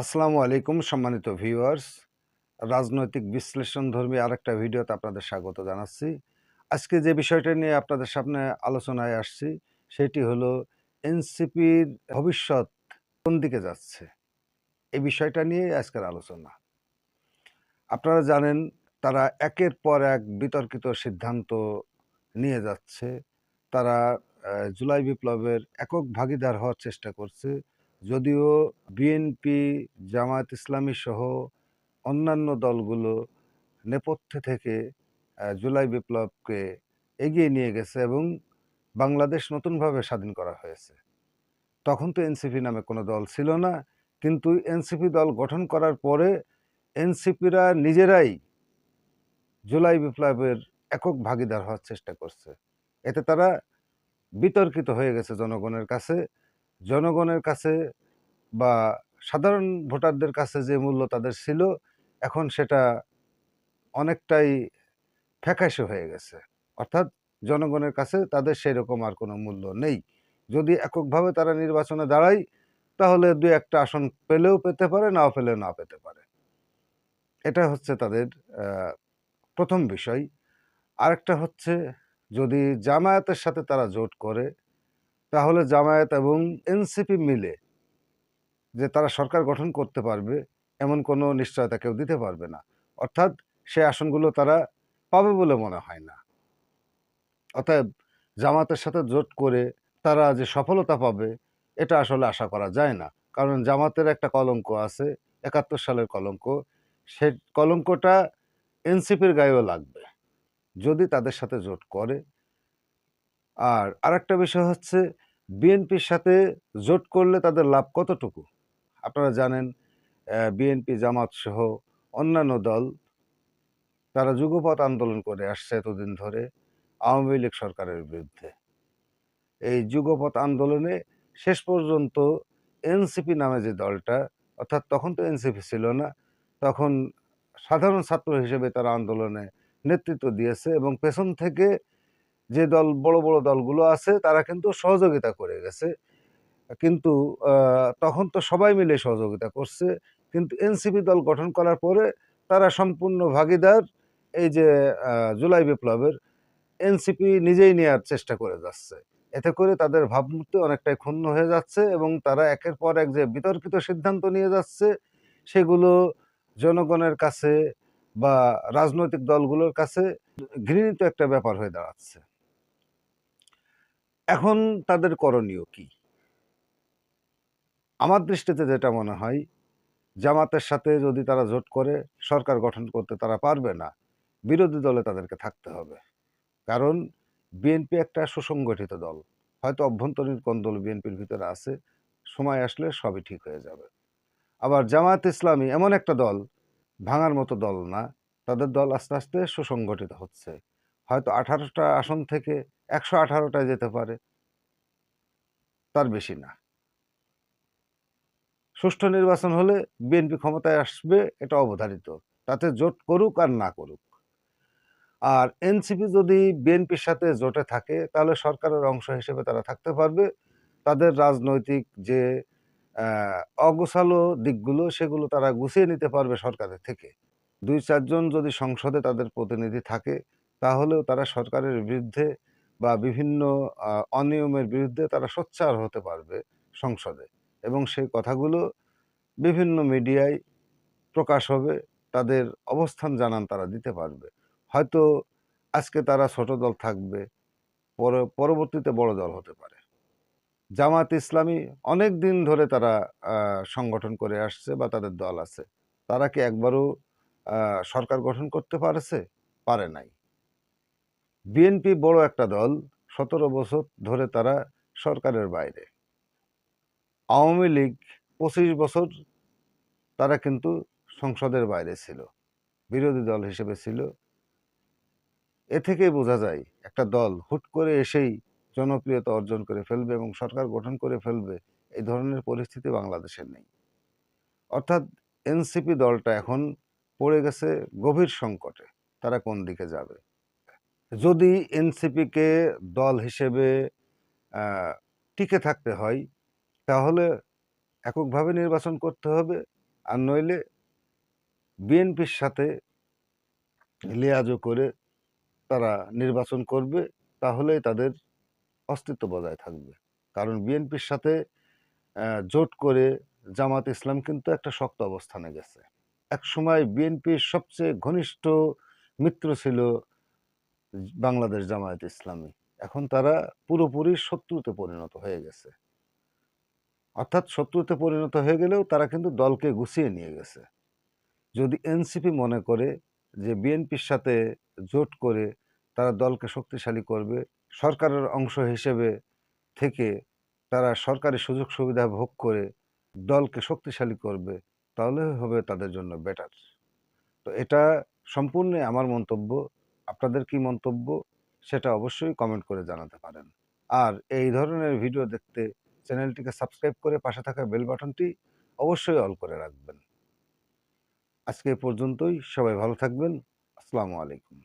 আসসালামু আলাইকুম, সম্মানিত ভিউয়ার্স। রাজনৈতিক বিশ্লেষণ ধর্মী আরেকটা ভিডিওতে আপনাদের স্বাগত জানাচ্ছি। আজকে যে বিষয়টা নিয়ে আপনাদের সামনে আলোচনায় আসছি, সেটি হলো এনসিপির ভবিষ্যৎ কোন দিকে যাচ্ছে? এই বিষয়টা নিয়ে আজকের আলোচনা। আপনারা জানেন, তারা একের পর এক বিতর্কিত সিদ্ধান্ত নিয়ে যাচ্ছে। তারা জুলাই বিপ্লবের একক ভাগিদার হওয়ার চেষ্টা করছে। যদিও বিএনপি জামায়াত ইসলামী সহ অন্যান্য দলগুলো নেপথ্যে থেকে জুলাই বিপ্লবকে এগিয়ে নিয়ে গেছে এবং বাংলাদেশ নতুনভাবে স্বাধীন করা হয়েছে। তখন তো এনসিপি নামে কোনো দল ছিল না, কিন্তু এনসিপি দল গঠন করার পরে এনসিপিরা নিজেরাই জুলাই বিপ্লবের একক ভাগিদার হওয়ার চেষ্টা করছে। এতে তারা বিতর্কিত হয়ে গেছে জনগণের কাছে। জনগণের কাছে বা সাধারণ ভোটারদের কাছে যে মূল্য তাদের ছিল, এখন সেটা অনেকটাই ফ্যাকাশে হয়ে গেছে। অর্থাৎ জনগণের কাছে তাদের সেই রকম আর কোনো মূল্য নেই। যদি এককভাবে তারা নির্বাচনে দাঁড়ায়, তাহলে দু একটা আসন পেলেও পেতে পারে, নাও পেলেও না পেতে পারে। এটা হচ্ছে তাদের প্রথম বিষয়। আরেকটা হচ্ছে, যদি জামায়াতের সাথে তারা জোট করে তাহলে জামায়াত এবং এনসিপি মিলে যে তারা সরকার গঠন করতে পারবে, এমন কোনো নিশ্চয়তা কেউ দিতে পারবে না। অর্থাৎ সেই আসনগুলো তারা পাবে বলে মনে হয় না। অতএব জামাতের সাথে জোট করে তারা যে সফলতা পাবে, এটা আসলে আশা করা যায় না। কারণ জামাতের একটা কলঙ্ক আছে, একাত্তর সালের কলঙ্ক। সে কলঙ্কটা এনসিপির গায়েও লাগবে। যদি তাদের সাথে জোট করে আর আরেকটা বিষয় হচ্ছে, বিএনপির সাথে জোট করলে তাদের লাভ কতটুকু? আপনারা জানেন বিএনপি, জামাত সহ অন্যান্য দল, তারা যুগপৎ আন্দোলন করে আসছে এতদিন ধরে আওয়ামী লীগ সরকারের বিরুদ্ধে। এই যুগপৎ আন্দোলনে শেষ পর্যন্ত এনসিপি নামে যে দলটা, অর্থাৎ তখন তো এনসিপি ছিল না, তখন সাধারণ ছাত্র হিসেবে তারা আন্দোলনে নেতৃত্ব দিয়েছে এবং পেছন থেকে যে দল, বড় বড় দলগুলো আছে, তারা কিন্তু সহযোগিতা করে গেছে। কিন্তু তখন তো সবাই মিলে সহযোগিতা করছে। কিন্তু এনসিপি দল গঠন করার পরে তারা সম্পূর্ণ ভাগিদার, এই যে জুলাই বিপ্লবের এনসিপি নিজেই নেওয়ার চেষ্টা করে যাচ্ছে। এতে করে তাদের ভাবমূর্তি অনেকটাই ক্ষুণ্ণ হয়ে যাচ্ছে এবং তারা একের পর এক যে বিতর্কিত সিদ্ধান্ত নিয়ে যাচ্ছে, সেগুলো জনগণের কাছে বা রাজনৈতিক দলগুলোর কাছে ঘৃণিত একটা ব্যাপার হয়ে দাঁড়াচ্ছে। এখন তাদের করণীয় কি? আমার দৃষ্টিতে যেটা মনে হয়, জামাতের সাথে যদি তারা জোট করে, সরকার গঠন করতে তারা পারবে না, বিরোধী দলে তাদেরকে থাকতে হবে। কারণ বিএনপি একটা সুসংগঠিত দল। হয়তো অভ্যন্তরীণ কোন্দল বিএনপির ভিতরে আছে, সময় আসলে সবই ঠিক হয়ে যাবে। আবার জামায়াত ইসলামী এমন একটা দল, ভাঙার মতো দল না, তাদের দল আস্তে আস্তে সুসংগঠিত হচ্ছে। হয়তো আঠারোটা আসন থেকে একশো আঠারোটায় যেতে পারে। তার বেশি না। সুষ্ঠু নির্বাচন হলে বিএনপি ক্ষমতায় আসবে, এটা অবধারিত। তাতে জোট করুক আর না করুক। আর এনসিপি যদি বিএনপির সাথে জোটে থাকে, তাহলে সরকারের অংশ হিসেবে তারা থাকতে পারবে। তাদের রাজনৈতিক যে অগোছালো দিকগুলো, সেগুলো তারা গুছিয়ে নিতে পারবে সরকারের থেকে। দুই চারজন যদি সংসদে তাদের প্রতিনিধি থাকে, তাহলেও তারা সরকারের বিরুদ্ধে বা বিভিন্ন অনিয়মের বিরুদ্ধে তারা সোচ্চার হতে পারবে সংসদে। এবং সেই কথাগুলো বিভিন্ন মিডিয়ায় প্রকাশ হবে, তাদের অবস্থান জানান তারা দিতে পারবে। হয়তো আজকে তারা ছোট দল থাকবে, পরে, পরবর্তীতে বড় দল হতে পারে। জামাত ইসলামী অনেক দিন ধরে তারা সংগঠন করে আসছে বা তাদের দল আছে। তারা কি একবারও সরকার গঠন করতে পারেছে? পারে নাই। বিএনপি বড় একটা দল, সতেরো বছর ধরে তারা সরকারের বাইরে। আওয়ামী লীগ পঁচিশ বছর তারা কিন্তু সংসদের বাইরে ছিল, বিরোধী দল হিসেবে ছিল। এ থেকেই বোঝা যায়, একটা দল হুট করে এসেই জনপ্রিয়তা অর্জন করে ফেলবে এবং সরকার গঠন করে ফেলবে, এই ধরনের পরিস্থিতি বাংলাদেশের নেই। অর্থাৎ এনসিপি দলটা এখন পড়ে গেছে গভীর সংকটে, তারা কোন দিকে যাবে? যদি এনসিপিকে দল হিসেবে টিকে থাকতে হয়, তাহলে এককভাবে নির্বাচন করতে হবে। আর নইলে বিএনপির সাথে লিয়াজো করে তারা নির্বাচন করবে, তাহলেই তাদের অস্তিত্ব বজায় থাকবে। কারণ বিএনপির সাথে জোট করে জামাত ইসলাম কিন্তু একটা শক্ত অবস্থানে গেছে। এক সময় বিএনপির সবচেয়ে ঘনিষ্ঠ মিত্র ছিল বাংলাদেশ জামায়াত ইসলামী। এখন তারা পুরোপুরি শত্রুতে পরিণত হয়ে গেছে। অর্থাৎ শত্রুতে পরিণত হয়ে গেলেও তারা কিন্তু দলকে গুছিয়ে নিয়ে গেছে। যদি এনসিপি মনে করে যে বিএনপির সাথে জোট করে তারা দলকে শক্তিশালী করবে, সরকারের অংশ হিসেবে থেকে তারা সরকারি সুযোগ সুবিধা ভোগ করে দলকে শক্তিশালী করবে, তাহলে হবে তাদের জন্য বেটার তো এটা সম্পূর্ণ আমার মন্তব্য। আপনাদের কি মন্তব্য সেটা অবশ্যই কমেন্ট করে জানাতে পারেন। আর এই ধরনের ভিডিও দেখতে চ্যানেলটিকে সাবস্ক্রাইব করে পাশে থাকা বেল বাটনটি অবশ্যই অল করে রাখবেন। আজকে পর্যন্তই, সবাই ভালো থাকবেন। আসসালামু আলাইকুম।